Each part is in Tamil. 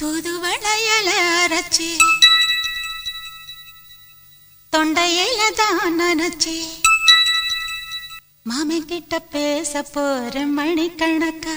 தூதுவளையல அரைச்சி தொண்டையில தான் நினைச்சி மாமன் கிட்ட பேச போற மணிக்கணக்கா.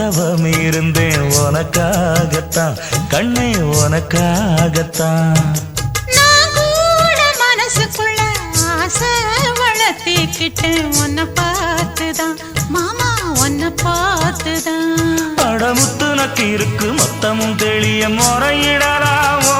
தவம் இருந்தேன் உனக்காகத்தான். கண்ணே உனக்காகத்தான். மனசுக்குள்ள ஆசை வளர்த்திக்கிட்டேன். உன்னை பார்த்துதான் மாமா உன்னை பார்த்துதான். படமுத்து நக்கு இருக்கு மொத்தமும் தெளிய முறையிடலாமோ.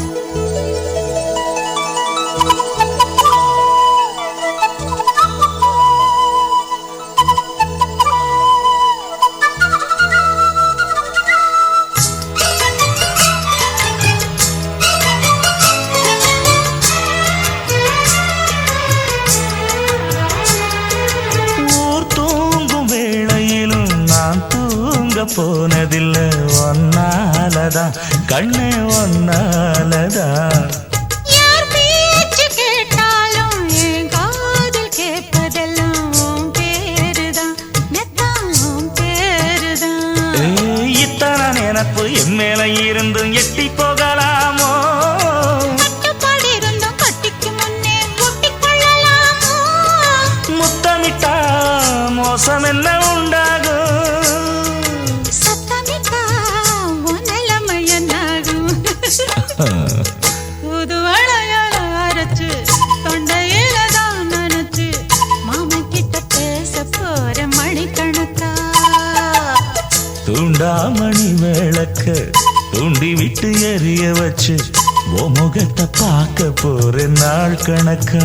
கண்ணே ஒன்னாலதான் விளக்க தூண்டி விட்டு எரிய வச்சு ஓ முகத்தை பார்க்க போற நாள் கணக்கா?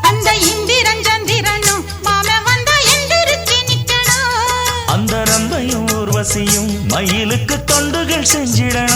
அந்த இந்திரன் சந்திரனும் அந்த ரம்பையும் ஊர்வசியும் மயிலுக்கு தொண்டுகள் செஞ்சிடணும்.